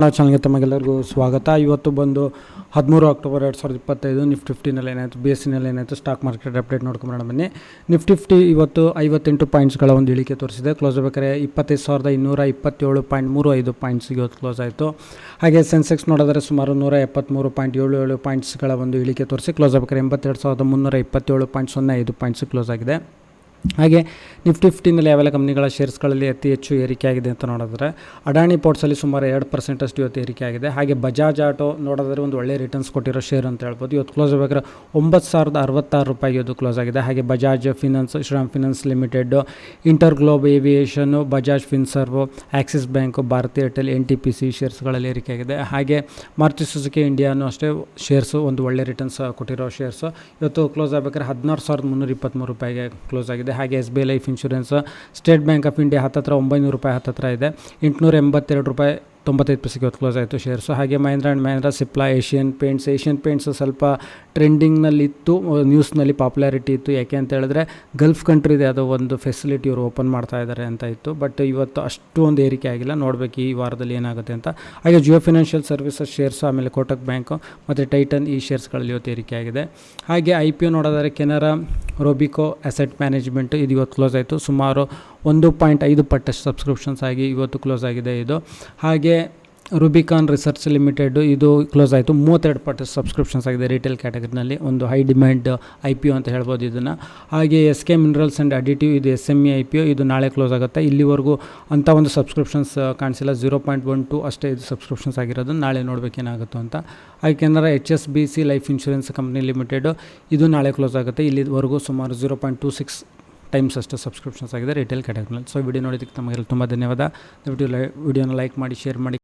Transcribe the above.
ನಾವು ಚಾನಲ್ಗೆ ತಮಗೆಲ್ಲರಿಗೂ ಸ್ವಾಗತ. ಇವತ್ತು ಬಂದು ಹದಿಮೂರು ಅಕ್ಟೋಬರ್ ಎರಡು ಸಾವಿರದ ಇಪ್ಪತ್ತೈದು ನಿಫ್ಟಿ ಫಿಫ್ಟಿನಲ್ಲಿ ಏನಾಯಿತು ಬಿ ಎಸ್ ಸಿನಲ್ಲಿ ಏನಾಯಿತು ಸ್ಟಾಕ್ ಮಾರ್ಕೆಟ್ ಅಪ್ಡೇಟ್ ನೋಡ್ಕೊಂಬರೋಣ ಬನ್ನಿ. ನಿಫ್ಟಿ ಫಿಫ್ಟಿ ಇವತ್ತು ಐವತ್ತೆಂಟು ಪಾಯಿಂಟ್ಸ್ಗಳ ಒಂದು ಇಳಿಕೆ ತೋರಿಸಿದೆ. ಕ್ಲೋಸ್ ಬೇಕಾದ್ರೆ ಇಪ್ಪತ್ತೈದು ಸಾವಿರದ ಇನ್ನೂರ ಇಪ್ಪತ್ತೇಳು ಪಾಯಿಂಟ್ ಮೂರು ಐದು ಪಾಯಿಂಟ್ಸ್ಗೆ ಇವತ್ತು ಕ್ಲೋಸ್ ಆಯಿತು. ಹಾಗೆ ಸೆನ್ಸೆಕ್ಸ್ ನೋಡಿದ್ರೆ ಸುಮಾರು ನೂರ ಎಪ್ಪತ್ತ್ಮೂರು ಪಾಯಿಂಟ್ ಏಳು ಏಳು ಪಾಯಿಂಟ್ಸ್ಗಳ ಒಂದು ಇಳಿಕೆ ತೋರಿಸಿ ಕ್ಲೋಸ್ ಬೇಕಾದ್ರೆ ಎಂಬತ್ತೆರಡು ಸಾವಿರದ ಮುನ್ನೂರ ಇಪ್ಪತ್ತೇಳು ಪಾಯಿಂಟ್ ಸೊನ್ನೆ ಐದು ಪಾಯಿಂಟ್ಸ್ ಕ್ಲೋಸ್ ಆಗಿದೆ. ಹಾಗೆ ನಿಫ್ಟಿ ಫಿಫ್ಟಿನಲ್ಲಿ ಯಾವೆಲ್ಲ ಕಂಪ್ನಿಗಳ ಶೇರ್ಸ್ಗಳಲ್ಲಿ ಅತಿ ಹೆಚ್ಚು ಏರಿಕೆ ಆಗಿದೆ ಅಂತ ನೋಡಿದ್ರೆ ಅಡಾಣಿ ಪೋರ್ಟ್ಸಲ್ಲಿ ಸುಮಾರು ಎರಡು ಪರ್ಸೆಂಟಷ್ಟು ಇವತ್ತು ಏರಿಕೆ ಆಗಿದೆ ಹಾಗೆ ಬಜಾಜ್ ಆಟೋ ನೋಡಿದ್ರೆ ಒಂದು ಒಳ್ಳೆ ರಿಟರ್ನ್ಸ್ ಕೊಟ್ಟಿರೋ ಶೇರ್ ಅಂತ ಹೇಳ್ಬೋದು. ಇವತ್ತು ಕ್ಲೋಸ್ ಆಗಬೇಕಾದ್ರೆ ಒಂಬತ್ತು ಸಾವಿರದ ಅರವತ್ತಾರು ರೂಪಾಯಿಗೆ ಇವತ್ತು ಕ್ಲೋಸ್ ಆಗಿದೆ. ಹಾಗೆ Bajaj finance Shriram finance limited InterGlobe aviation, Bajaj Finserv, Axis bank, Bharti Airtel, N T P C ಶೇರ್ಸ್ಗಳಲ್ಲಿ ಏರಿಕೆ ಆಗಿದೆ ಹಾಗೆ ಮಾರುತಿ ಸುಜುಕಿ ಇಂಡಿಯಾನು ಅಷ್ಟೇ ಶೇರ್ಸು ಒಂದು ಒಳ್ಳೆ ರಿಟರ್ನ್ಸ್ ಕೊಟ್ಟಿರೋ ಶೇರ್ಸು. ಇವತ್ತು ಕ್ಲೋಸ್ ಆಗಬೇಕಾದ್ರೆ ಹದಿನಾರು ಸಾವಿರದ ಮುನ್ನೂರ ಇಪ್ಪತ್ತ್ಮೂರು ರೂಪಾಯಿಗೆ ಕ್ಲೋಸ್ ಆಗಿದೆ. ಹಾಗೆ S B I life insurance State Bank of India ಹತ್ತತ್ರ ಒಂಬೈನೂರು ರೂಪಾಯಿ ಹತ್ತತ್ರ ಇದೆ. ಎಂಟುನೂರ ಎಂಬತ್ತೆರಡು ರೂಪಾಯಿ ತೊಂಬತ್ತೈದು ಪೈಸೆಗೆ ಇವತ್ತು ಕ್ಲೋಸ್ ಆಯಿತು ಶೇರ್ಸು ಹಾಗೆ Mahindra and Mahindra Cipla Asian Paints Asian Paints ಸ್ವಲ್ಪ ಟ್ರೆಂಡಿಂಗ್ನಲ್ಲಿತ್ತು ನ್ಯೂಸ್ನಲ್ಲಿ ಪಾಪ್ಯುಲಾರಿಟಿ ಇತ್ತು. ಯಾಕೆ ಅಂತ ಹೇಳಿದ್ರೆ ಗಲ್ಫ್ ಕಂಟ್ರಿದೆ ಅದು ಒಂದು ಫೆಸಿಲಿಟಿ ಇವರು ಓಪನ್ ಮಾಡ್ತಾ ಇದ್ದಾರೆ ಅಂತ ಇತ್ತು. ಬಟ್ ಇವತ್ತು ಅಷ್ಟು ಒಂದು ಏರಿಕೆ ಆಗಿಲ್ಲ. ನೋಡಬೇಕು ಈ ವಾರದಲ್ಲಿ ಏನಾಗುತ್ತೆ ಅಂತ. ಹಾಗೆ ಜಿಯೋ ಫಿನಾನ್ಷಿಯಲ್ ಸರ್ವಿಸಸ್ ಶೇರ್ಸು ಆಮೇಲೆ ಕೋಟಕ್ ಬ್ಯಾಂಕು ಮತ್ತು ಟೈಟನ್ ಈ ಶೇರ್ಸ್ಗಳಲ್ಲಿ ಇವತ್ತು ಏರಿಕೆ ಆಗಿದೆ. ಹಾಗೆ ಐ ಪಿ ಒ ನೋಡೋದಾದ್ರೆ ಕೆನರಾ ರೋಬಿಕೋ ಅಸೆಟ್ ಮ್ಯಾನೇಜ್ಮೆಂಟ್ ಇದು ಇವತ್ತು ಕ್ಲೋಸ್ ಆಯಿತು. ಸುಮಾರು ಒಂದು ಪಾಯಿಂಟ್ ಐದು ಪಟ್ಟಷ್ಟು ಸಬ್ಸ್ಕ್ರಿಪ್ಷನ್ಸ್ ಆಗಿ ಇವತ್ತು ಕ್ಲೋಸ್ ಆಗಿದೆ ಇದು. ಹಾಗೆ ರುಬಿಕಾನ್ ರಿಸರ್ಚ್ ಲಿಮಿಟೆಡ್ ಇದು ಕ್ಲೋಸ್ ಆಯಿತು. ಮೂವತ್ತೆರಡು ಪಟ್ಟು ಸಬ್ಸ್ಕ್ರಿಪ್ಷನ್ಸ್ ಆಗಿದೆ ರಿಟೇಲ್ ಕ್ಯಾಟಗರಿನಲ್ಲಿ ಒಂದು high demand I P O ಅಂತ ಹೇಳ್ಬೋದು ಇದನ್ನು. ಹಾಗೆ S K minerals and additive ಇದು S M E I P O ಇದು ನಾಳೆ ಕ್ಲೋಸ್ ಆಗುತ್ತೆ. ಇಲ್ಲಿವರೆಗೂ ಅಂಥ ಒಂದು ಸಬ್ಸ್ಕ್ರಿಪ್ಷನ್ಸ್ ಕಾಣಿಸಿಲ್ಲ. ಜೀರೋ ಪಾಯಿಂಟ್ ಒನ್ ಟು ಅಷ್ಟೇ ಇದು ಸಬ್ಸ್ಕ್ರಿಪ್ಷನ್ಸ್ ಆಗಿರೋದು. ನಾಳೆ ನೋಡಬೇಕೇನಾಗುತ್ತೋ ಅಂತ. ಹಾಗೆ Canara H S B C life insurance company limited ಇದು ನಾಳೆ ಕ್ಲೋಸ್ ಆಗುತ್ತೆ. ಇಲ್ಲಿವರೆಗೂ ಸುಮಾರು zero point two six times ಅಷ್ಟು ಸಬ್ಸ್ಕ್ರಿಪ್ಷನ್ಸ್ ಆಗಿದೆ ರಿಟೇಲ್ ಕ್ಯಾಟಗರಿನಲ್ಲಿ ಸೊ ವಿಡಿಯೋ ನೋಡಿದ್ದಕ್ಕೆ ತಮಗೆಲ್ಲ ತುಂಬ ಧನ್ಯವಾದ. ದಯವಿಟ್ಟು ಲೈ ವಿಡಿಯೋನ ಲೈಕ್ ಮಾಡಿ ಶೇರ್ ಮಾಡಿ.